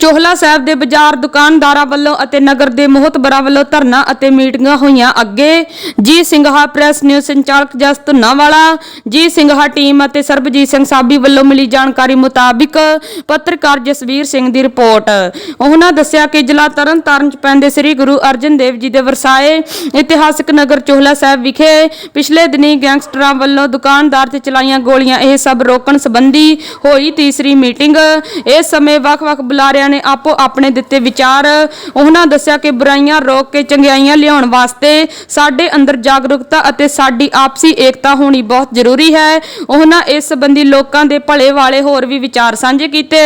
ਚੋਹਲਾ ਸਾਹਿਬ ਦੇ ਬਾਜ਼ਾਰ ਦੁਕਾਨਦਾਰਾਂ ਵੱਲੋਂ ਅਤੇ ਨਗਰ ਦੇ ਮੋਹਤਬਰਾਂ ਵੱਲੋਂ ਧਰਨਾ ਅਤੇ ਮੀਟਿੰਗਾਂ ਹੋਈਆਂ ਅੱਗੇ। ਜੀ ਸਿੰਘਾ ਪ੍ਰੈਸ ਨਿਊਜ਼ ਸੰਚਾਲਕ ਜਸ ਧੁੰਨਾਵਾਲਾ, ਜੀ ਸਿੰਘਾ ਟੀਮ ਅਤੇ ਸਰਬਜੀਤ ਸਿੰਘ ਸਾਬੀ ਵੱਲੋਂ ਮਿਲੀ ਜਾਣਕਾਰੀ ਮੁਤਾਬਿਕ ਪੱਤਰਕਾਰ ਜਸਵੀਰ ਸਿੰਘ ਦੀ ਰਿਪੋਰਟ। ਉਹਨਾਂ ਦੱਸਿਆ ਕਿ ਜ਼ਿਲ੍ਹਾ ਤਰਨਤਾਰਨ ਚ ਪੈਂਦੇ ਸ੍ਰੀ ਗੁਰੂ ਅਰਜਨ ਦੇਵ ਜੀ ਦੇ ਵਰਸਾਏ ਇਤਿਹਾਸਕ ਨਗਰ ਚੋਹਲਾ ਸਾਹਿਬ ਵਿਖੇ ਪਿਛਲੇ ਦਿਨੀ ਗੈਂਗਸਟਰਾਂ ਵੱਲੋਂ ਦੁਕਾਨਦਾਰ ਤੇ ਚਲਾਈਆਂ ਗੋਲੀਆਂ, ਇਹ ਸਭ ਰੋਕਣ ਸੰਬੰਧੀ ਹੋਈ ਤੀਸਰੀ ਮੀਟਿੰਗ। ਇਸ ਸਮੇਂ ਵੱਖ-ਵੱਖ ਬੁਲਾਰਿਆਂ ਨੇ ਆਪੋ ਆਪਣੇ ਦਿੱਤੇ ਵਿਚਾਰ। ਉਹਨਾਂ ਦੱਸਿਆ ਕਿ ਬੁਰਾਈਆਂ ਰੋਕ ਕੇ ਚੰਗਿਆਈਆਂ ਲਿਆਉਣ ਵਾਸਤੇ ਸਾਡੇ ਅੰਦਰ ਜਾਗਰੂਕਤਾ ਅਤੇ ਸਾਡੀ ਆਪਸੀ ਏਕਤਾ ਹੋਣੀ ਬਹੁਤ ਜ਼ਰੂਰੀ ਹੈ। ਉਹਨਾਂ ਇਸ ਸੰਬੰਧੀ ਲੋਕਾਂ ਦੇ ਭਲੇ ਵਾਲੇ ਹੋਰ ਵੀ ਵਿਚਾਰ ਸਾਂਝੇ ਕੀਤੇ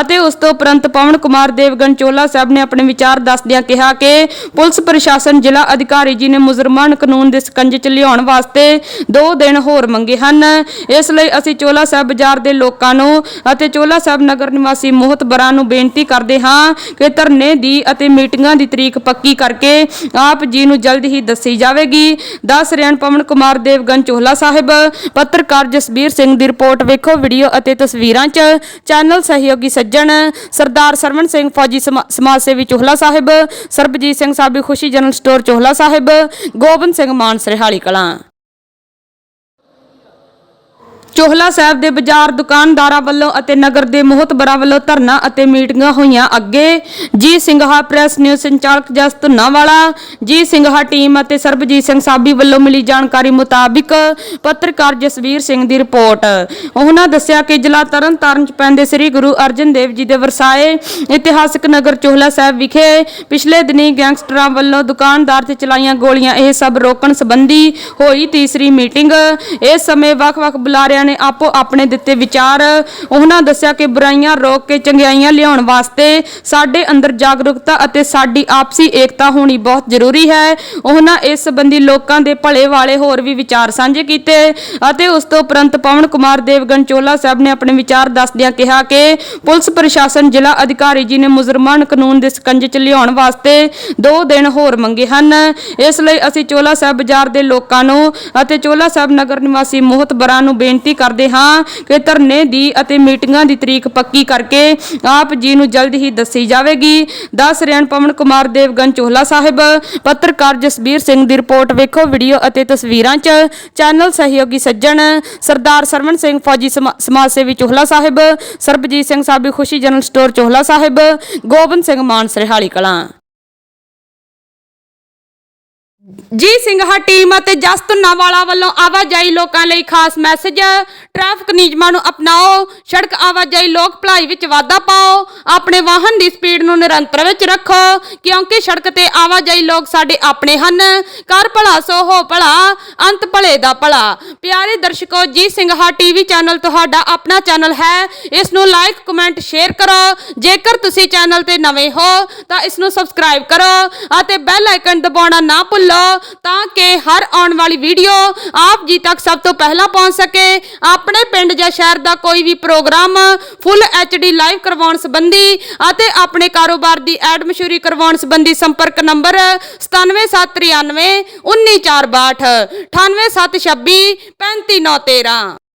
ਅਤੇ ਉਸ ਤੋਂ ਉਪਰੰਤ ਪਵਨ ਕੁਮਾਰ ਦੇਵਗਨ ਚੋਲਾ ਸਾਹਿਬ ਨੇ ਆਪਣੇ ਵਿਚਾਰ ਦੱਸਦਿਆਂ ਕਿਹਾ ਕਿ ਪੁਲਿਸ ਪ੍ਰਸ਼ਾਸਨ ਜ਼ਿਲ੍ਹਾ ਅਧਿਕਾਰੀ ਜੀ ਨੇ ਮੁਜਰਮਾਂ ਨੂੰ ਕਾਨੂੰਨ ਦੇ ਸਕੰਜੇ 'ਚ ਲਿਆਉਣ ਵਾਸਤੇ 2 ਦਿਨ ਹੋਰ ਮੰਗੇ ਹਨ। ਇਸ ਲਈ ਅਸੀਂ ਚੋਲਾ ਸਾਹਿਬ ਬਾਜ਼ਾਰ ਦੇ ਲੋਕਾਂ ਨੂੰ ਅਤੇ ਚੋਲਾ ਸਾਹਿਬ ਨਗਰ ਨਿਵਾਸੀ ਮੋਹਤਬਰਾਂ ਨੂੰ ਬੇਨਤੀ ਕਰਦੇ ਹਾਂ ਕਿ ਧਰਨੇ ਦੀ ਅਤੇ ਮੀਟਿੰਗਾਂ ਦੀ ਤਰੀਕ ਪੱਕੀ ਕਰਕੇ ਆਪ ਜੀ ਨੂੰ ਜਲਦ ਹੀ ਦੱਸੀ ਜਾਵੇਗੀ। ਦੱਸ ਰਹੇ ਪਵਨ ਕੁਮਾਰ, ਦੇਵਗਨ ਚੋਹਲਾ ਸਾਹਿਬ, ਪੱਤਰਕਾਰ ਜਸਬੀਰ ਸਿੰਘ ਦੀ ਰਿਪੋਰਟ ਵੇਖੋ ਵੀਡੀਓ ਅਤੇ ਤਸਵੀਰਾਂ 'ਚ। ਚੈਨਲ ਸਹਿਯੋਗੀ ਸੱਜਣ ਸਰਦਾਰ ਸਰਵਣ ਸਿੰਘ ਫੌਜੀ ਸਮਾ- ਸਮਾਜ ਸੇਵੀ ਚੋਹਲਾ ਸਾਹਿਬ, ਸਰਬਜੀਤ ਸਿੰਘ ਸਾਬੀ ਖੁਸ਼ੀ ਜਨਰਲ ਸਟੋਰ ਚੋਹਲਾ ਸਾਹਿਬ, ਗੋਬਿੰਦ ਸਿੰਘ ਮਾਨ ਸਰਹਾਲੀ ਕਲਾਂ। ਚੋਹਲਾ ਸਾਹਿਬ ਦੇ ਬਾਜ਼ਾਰ ਦੁਕਾਨਦਾਰਾਂ ਵੱਲੋਂ ਅਤੇ ਨਗਰ ਦੇ ਮੋਹਤਬਰਾਂ ਵੱਲੋਂ ਧਰਨਾ ਅਤੇ ਮੀਟਿੰਗਾਂ ਹੋਈਆਂ ਅੱਗੇ। ਜੀ ਸਿੰਘਾ ਪ੍ਰੈਸ ਨਿਊਜ਼ ਸੰਚਾਲਕ ਜਸ ਧੁੰਨਾਵਾਲਾ, ਜੀ ਸਿੰਘਾ ਟੀਮ ਅਤੇ ਸਰਬਜੀਤ ਸਿੰਘ ਸਾਬੀ ਵੱਲੋਂ ਮਿਲੀ ਜਾਣਕਾਰੀ ਮੁਤਾਬਿਕ ਪੱਤਰਕਾਰ ਜਸਵੀਰ ਸਿੰਘ ਦੀ ਰਿਪੋਰਟ। ਉਹਨਾਂ ਦੱਸਿਆ ਕਿ ਜ਼ਿਲ੍ਹਾ ਤਰਨਤਾਰਨ ਚ ਪੈਂਦੇ ਸ੍ਰੀ ਗੁਰੂ ਅਰਜਨ ਦੇਵ ਜੀ ਦੇ ਵਰਸਾਏ ਇਤਿਹਾਸਕ ਨਗਰ ਚੋਹਲਾ ਸਾਹਿਬ ਵਿਖੇ ਪਿਛਲੇ ਦਿਨੀ ਗੈਂਗਸਟਰਾਂ ਵੱਲੋਂ ਦੁਕਾਨਦਾਰ ਤੇ ਚਲਾਈਆਂ ਗੋਲੀਆਂ, ਇਹ ਸਭ ਰੋਕਣ ਸੰਬੰਧੀ ਹੋਈ ਤੀਸਰੀ ਮੀਟਿੰਗ। ਇਸ ਸਮੇਂ ਵੱਖ-ਵੱਖ ਬੁਲਾਰਿਆਂ ਨੇ ਆਪੋ ਆਪਣੇ ਦਿੱਤੇ ਵਿਚਾਰ। ਉਹਨਾਂ ਦੱਸਿਆ ਕਿ ਬੁਰਾਈਆਂ ਰੋਕ ਕੇ ਚੰਗਿਆਈਆਂ ਲਿਆਉਣ ਵਾਸਤੇ ਸਾਡੇ ਅੰਦਰ ਜਾਗਰੂਕਤਾ ਅਤੇ ਸਾਡੀ ਆਪਸੀ ਏਕਤਾ ਹੋਣੀ ਬਹੁਤ ਜ਼ਰੂਰੀ ਹੈ। ਉਹਨਾਂ ਇਸ ਸੰਬੰਧੀ ਲੋਕਾਂ ਦੇ ਭਲੇ ਵਾਲੇ ਹੋਰ ਵੀ ਵਿਚਾਰ ਸਾਂਝੇ ਕੀਤੇ ਅਤੇ ਉਸ ਤੋਂ ਉਪਰੰਤ ਪਵਨ ਕੁਮਾਰ ਦੇਵਗਨ ਚੋਲਾ ਸਾਹਿਬ ਨੇ ਆਪਣੇ ਵਿਚਾਰ ਦੱਸਦਿਆਂ ਕਿਹਾ ਕਿ ਪੁਲਿਸ ਪ੍ਰਸ਼ਾਸਨ, ਜ਼ਿਲ੍ਹਾ ਅਧਿਕਾਰੀ ਜੀ ਨੇ ਮੁਜਰਮਾਂ ਨੂੰ ਕਾਨੂੰਨ ਦੇ ਸਕੰਜੇ 'ਚ ਲਿਆਉਣ ਵਾਸਤੇ 2 ਦਿਨ ਹੋਰ ਮੰਗੇ ਹਨ। ਇਸ ਲਈ ਅਸੀਂ ਚੋਲਾ ਸਾਹਿਬ ਬਾਜ਼ਾਰ ਦੇ ਲੋਕਾਂ ਨੂੰ ਅਤੇ ਚੋਲਾ ਸਾਹਿਬ ਨਗਰ ਨਿਵਾਸੀ ਮੋਹਤਬਰਾਂ ਨੂੰ ਬੇਨਤੀ ਕਰਦੇ ਹਾਂ ਕਿ ਧਰਨੇ ਦੀ ਅਤੇ ਮੀਟਿੰਗਾਂ ਦੀ ਤਰੀਕ ਪੱਕੀ ਕਰਕੇ ਆਪ ਜੀ ਨੂੰ ਜਲਦ ਹੀ ਦੱਸੀ ਜਾਵੇਗੀ। ਦੱਸ ਰਹੇ ਪਵਨ ਕੁਮਾਰ, ਦੇਵਗਨ ਚੋਹਲਾ ਸਾਹਿਬ, ਪੱਤਰਕਾਰ ਜਸਬੀਰ ਸਿੰਘ ਦੀ ਰਿਪੋਰਟ ਵੇਖੋ, ਵੀਡੀਓ ਅਤੇ ਤਸਵੀਰਾਂ 'ਚ ਚੈਨਲ ਸਹਿਯੋਗੀ ਸੱਜਣ ਸਰਦਾਰ ਸਰਵਣ ਸਿੰਘ ਫੌਜੀ ਸਮਾ- ਸਮਾਜ ਸੇਵੀ ਚੋਹਲਾ ਸਾਹਿਬ, ਸਰਬਜੀਤ ਸਿੰਘ ਸਾਬੀ ਖੁਸ਼ੀ ਜਨਰਲ ਸਟੋਰ ਚੋਹਲਾ ਸਾਹਿਬ, ਗੋਬਿੰਦ ਸਿੰਘ ਮਾਨ ਸਰਹਾਲੀ ਕਲਾਂ। ਜੀ ਸਿੰਘਾ ਟੀਮ ਅਤੇ ਜਸ ਧੁੰਨਾਵਾਲਾ ਵੱਲੋਂ ਆਵਾਜਾਈ ਲੋਕਾਂ ਲਈ ਖਾਸ ਮੈਸੇਜ। ਟ੍ਰੈਫਿਕ ਨਿਯਮਾਂ ਨੂੰ ਅਪਣਾਓ, ਸੜਕ ਆਵਾਜਾਈ ਲੋਕ ਭਲਾਈ ਵਿੱਚ ਵਾਧਾ ਪਾਓ। ਆਪਣੇ ਵਾਹਨ ਦੀ ਸਪੀਡ ਨੂੰ ਨਿਰੰਤਰ ਵਿੱਚ ਰੱਖੋ, ਕਿਉਂਕਿ ਸੜਕ ਤੇ ਆਵਾਜਾਈ ਲੋਕ ਸਾਡੇ ਆਪਣੇ ਹਨ। ਕਰ ਭਲਾ ਸੋ ਹੋ ਭਲਾ, ਅੰਤ ਭਲੇ ਦਾ ਭਲਾ। ਪਿਆਰੇ ਦਰਸ਼ਕੋ, ਜੀ ਸਿੰਘਾ ਟੀਵੀ ਚੈਨਲ ਤੁਹਾਡਾ ਆਪਣਾ ਚੈਨਲ ਹੈ। ਇਸ ਨੂੰ ਲਾਈਕ ਕਮੈਂਟ ਸ਼ੇਅਰ ਕਰੋ। ਜੇਕਰ ਤੁਸੀਂ ਚੈਨਲ ਤੇ ਨਵੇਂ ਹੋ, ਤਾਂ ਇਸ ਨੂੰ ਸਬਸਕ੍ਰਾਈਬ ਕਰੋ ਅਤੇ ਬੈਲ ਆਈਕਨ ਦਬਾਉਣਾ ਨਾ ਭੁੱਲੋ, ਤਾਂ ਕਿ ਹਰ ਆਉਣ ਵਾਲੀ ਵੀਡੀਓ ਆਪ ਜੀ ਤੱਕ ਸਭ ਤੋਂ ਪਹਿਲਾਂ ਪਹੁੰਚ ਸਕੇ। ਆਪਣੇ ਪਿੰਡ ਜਾਂ ਸ਼ਹਿਰ ਦਾ ਕੋਈ ਵੀ ਪ੍ਰੋਗਰਾਮ ਫੁੱਲ ਡੀ ਲਾਈਵ ਕਰਵਾਉਣ ਸੰਬੰਧੀ ਅਤੇ ਆਪਣੇ ਕਾਰੋਬਾਰ ਦੀ ਐਡ ਮਸ਼ਹੂਰੀ ਕਰਵਾਉਣ ਸੰਬੰਧੀ ਸੰਪਰਕ ਨੰਬਰ 97793 19462 98726 35913